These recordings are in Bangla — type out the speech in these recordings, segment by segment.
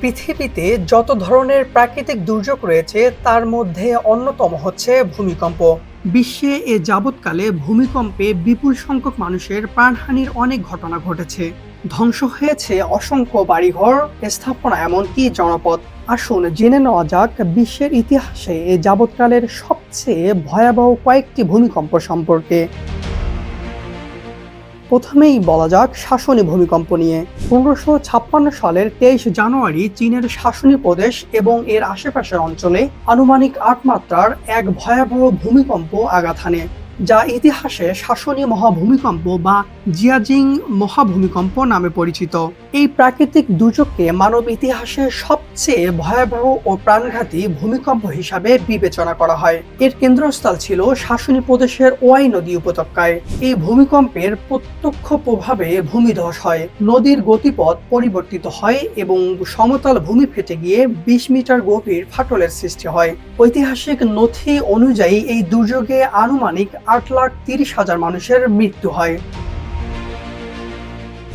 পৃথিবীতে যত ধরনের প্রাকৃতিক দুর্যোগ রয়েছে, তার মধ্যে অন্যতম হচ্ছে ভূমিকম্প। বিশ্বে এ যাবৎকালে ভূমিকম্পে বিপুল সংখ্যক মানুষের প্রাণহানির অনেক ঘটনা ঘটেছে। ধ্বংস হয়েছে অসংখ্য বাড়িঘর, স্থাপনা এমনকি জনপদ। আসুন জেনে নেওয়া যাক বিশ্বের ইতিহাসে এ যাবৎকালের সবচেয়ে ভয়াবহ কয়েকটি ভূমিকম্প সম্পর্কে। প্রথমেই বলা যাক শাসনী ভূমিকম্প নিয়ে। পনেরোশো ছাপ্পান্ন সালের তেইশ জানুয়ারি চীনের শাসনী প্রদেশ এবং এর আশেপাশের অঞ্চলে আনুমানিক আট মাত্রার এক ভয়াবহ ভূমিকম্প আঘাত হানে। যা ইতিহাসে শাসনী মহাভূমিকম্প বা জিয়াজিং মহাভূমিকম্প নামে পরিচিত। এই প্রাকৃতিক দুর্যোগকে মানব ইতিহাসে সবচেয়ে ভয়াবহ ও প্রাণঘাতী ভূমিকম্প হিসাবে বিবেচনা করা হয়। এর কেন্দ্রস্থল ছিল শাসনী প্রদেশের ওয়াই নদী উপত্যকায়। এই ভূমিকম্পের প্রত্যক্ষ প্রভাবে ভূমিধস হয়। নদীর গতিপথ পরিবর্তিত হয় এবং সমতল ভূমি ফেটে গিয়ে বিশ মিটার গভীর ফাটলের সৃষ্টি হয়। ঐতিহাসিক নথি অনুযায়ী এই দুর্যোগে আনুমানিক আট লাখ তিরিশ হাজার মানুষের মৃত্যু হয়।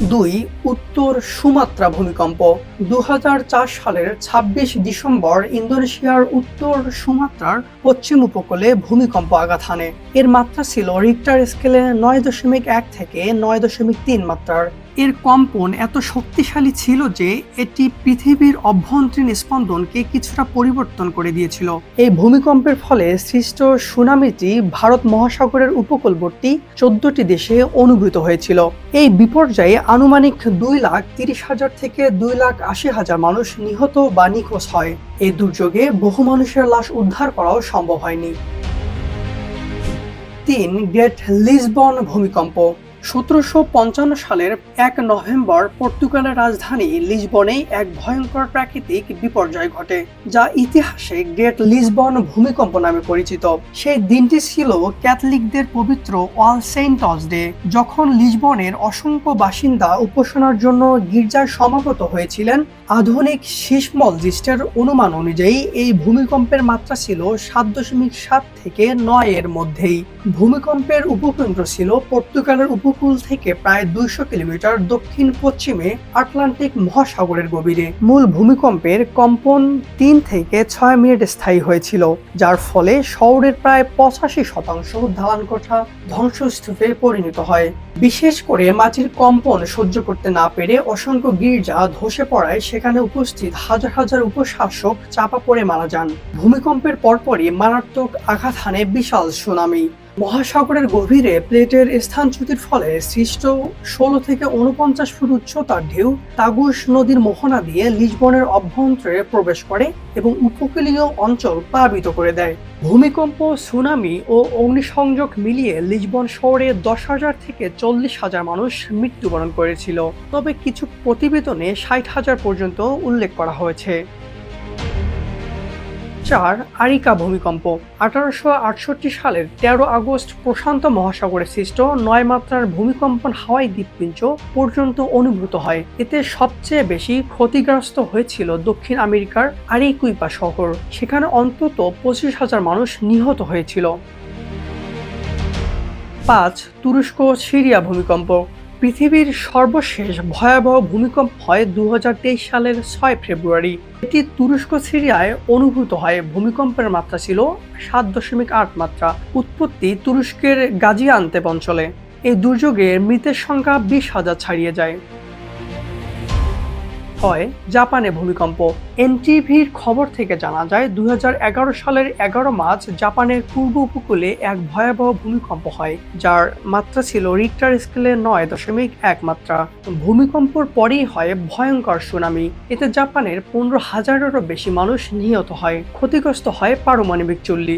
দুই, উত্তর সুমাত্রা ভূমিকম্প। দু হাজার চার সালের ২৬ ডিসেম্বর ইন্দোনেশিয়ার উত্তর সুমাত্রার পশ্চিম উপকূলে ভূমিকম্প আঘাত হানে। এর মাত্রা ছিল রিক্টার স্কেলে নয় দশমিক এক থেকে নয় দশমিক তিন মাত্রার। এর কম্পন এত শক্তিশালী ছিল যে এটি পৃথিবীর অভ্যন্তরীণ স্পন্দনকে কিছুটা পরিবর্তন করে দিয়েছিল। এই ভূমিকম্পের ফলে সৃষ্ট সুনামিটি ভারত মহাসাগরের উপকূলবর্তী চোদ্দটি দেশে অনুভূত হয়েছিল। এই বিপর্যয়ে আনুমানিক দুই লাখ তিরিশ হাজার থেকে দুই লাখ আশি হাজার মানুষ নিহত বা নিখোঁজ হয়। এই দুর্যোগে বহু মানুষের লাশ উদ্ধার করাও সম্ভব হয়নি। তিন, গ্রেট লিসবন ভূমিকম্প। সতেরোশো পঞ্চান্ন সালের এক নভেম্বর পর্তুগালের রাজধানী লিসবনে এক ভয়ঙ্কর প্রাকৃতিক বিপর্যয় ঘটে, যা ইতিহাসে গ্রেট লিসবন ভূমিকম্প নামে পরিচিত। সেই দিনটি ছিল ক্যাথলিকদের পবিত্র অল সেন্টস ডে যখন লিসবনের অসংখ্য বাসিন্দা উপাসনার জন্য গির্জায় সমাগত হয়েছিলেন। আধুনিক সিসমলজিস্টের অনুমান অনুযায়ী, এই ভূমিকম্পের মাত্রা ছিল সাত দশমিক সাত থেকে নয় এর মধ্যেই। ভূমিকম্পের উপকেন্দ্র ছিল পর্তুগালের উপকূল থেকে প্রায় দুইশো কিলোমিটার দক্ষিণ পশ্চিমে আটলান্টিক মহাসাগরের গভীরে। মূল ভূমিকম্পের কম্পন তিন থেকে ছয় মিনিট স্থায়ী হয়েছিল, যার ফলে শহরের প্রায় পঁচাশি শতাংশ দালানকোঠা ধ্বংসস্তূপে পরিণত হয়। বিশেষ করে মাটির কম্পন সহ্য করতে না পেরে অসংখ্য গির্জা ধসে পড়ায় সেখানে উপস্থিত হাজার হাজার উপশাসক চাপা পড়ে মারা যান। ভূমিকম্পের পরপরই মারাত্মক আঘাত হানে বিশাল সুনামি। মহাসাগরের গভীরে প্লেটের স্থানচ্যুতির ফলে সৃষ্ট ষোলো থেকে উনপঞ্চাশ ফুট উচ্চতার ঢেউ তাগুস নদীর মোহনা দিয়ে লিসবনের অভ্যন্তরে প্রবেশ করে এবং উপকূলীয় অঞ্চল প্লাবিত করে দেয়। ভূমিকম্প, সুনামি ও অগ্নিসংযোগ মিলিয়ে লিসবন শহরে দশ হাজার থেকে চল্লিশ হাজার মানুষ মৃত্যুবরণ করেছিল। তবে কিছু প্রতিবেদনে ষাট হাজার পর্যন্ত উল্লেখ করা হয়েছে। চার আরিকা ভূমিকম্প। আঠারোশো আটষট্টি সালের তেরো আগস্ট প্রশান্ত মহাসাগরে সৃষ্ট নয় মাত্রার ভূমিকম্পন হাওয়াই দ্বীপপুঞ্জ পর্যন্ত অনুভূত হয়। এতে সবচেয়ে বেশি ক্ষতিগ্রস্ত হয়েছিল দক্ষিণ আমেরিকার আরিকুইপা শহর। সেখানে অন্তত পঁচিশ হাজার মানুষ নিহত হয়েছিল। পাঁচ তুরস্ক সিরিয়া ভূমিকম্প। পৃথিবীর সর্বশেষ ভয়াবহ ভূমিকম্প হয় দু হাজার তেইশ সালের ছয় ফেব্রুয়ারি। এটি তুরস্ক, সিরিয়ায় অনুভূত হয়। ভূমিকম্পের মাত্রা ছিল সাত দশমিক আট মাত্রা। উৎপত্তি তুরস্কের গাজিয়ান্তেপ অঞ্চলে। এই দুর্যোগে মৃতের সংখ্যা বিশ হাজার ছাড়িয়ে যায়। হয় জাপানে ভূমিকম্প। এনটিভির খবর থেকে জানা যায়, দুই হাজার এগারো সালের এগারো মার্চ জাপানের পূর্ব উপকূলে এক ভয়াবহ ভূমিকম্প হয়, যার মাত্রা ছিল রিক্টার স্কেলে নয় দশমিক এক মাত্রা। ভূমিকম্পর পরেই হয় ভয়ঙ্কর সুনামি। এতে জাপানের পনেরো হাজারেরও বেশি মানুষ নিহত হয়। ক্ষতিগ্রস্ত হয় পারমাণবিক চুল্লি।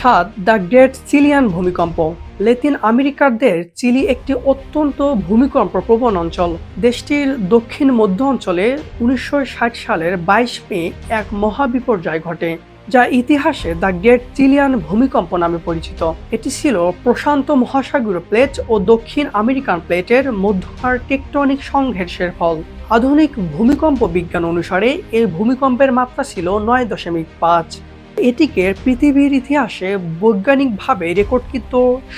সাত, দ্য গ্রেট সিলিয়ান ভূমিকম্প। লেতিন আমেরিকারদের চিলি একটি অত্যন্ত ভূমিকম্প প্রবণ অঞ্চল। দেশটির দক্ষিণ মধ্য অঞ্চলে উনিশশো ষাট সালের বাইশ মে এক মহাবিপর্যয় ঘটে, যা ইতিহাসে দ্য গ্রেট চিলিয়ান ভূমিকম্প নামে পরিচিত। এটি ছিল প্রশান্ত মহাসাগরীয় প্লেট ও দক্ষিণ আমেরিকান প্লেটের মধ্যকার টেকটনিক সংঘর্ষের ফল। আধুনিক ভূমিকম্প বিজ্ঞান অনুসারে এই ভূমিকম্পের মাত্রা ছিল নয় দশমিক পাঁচ। এটিকে পৃথিবীর ইতিহাসে বৈজ্ঞানিকভাবে রেকর্ডকৃত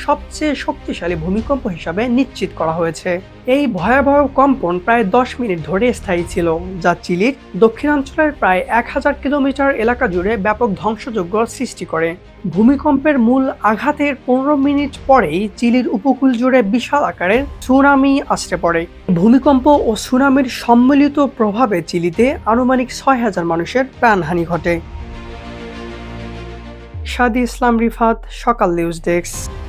সবচেয়ে শক্তিশালী ভূমিকম্প হিসাবে নিশ্চিত করা হয়েছে। এই ভয়াবহ কম্পন প্রায় দশ মিনিট ধরে স্থায়ী ছিল, যা চিলির দক্ষিণাঞ্চলের প্রায় এক হাজার কিলোমিটার এলাকা জুড়ে ব্যাপক ধ্বংসযজ্ঞ সৃষ্টি করে। ভূমিকম্পের মূল আঘাতের পনেরো মিনিট পরেই চিলির উপকূল জুড়ে বিশাল আকারের সুনামি আসতে পড়ে। ভূমিকম্প ও সুনামির সম্মিলিত প্রভাবে চিলিতে আনুমানিক ছয় হাজার মানুষের প্রাণহানি ঘটে। সাদি ইসলাম রিফাত সকাল নিউজ ডেস্ক।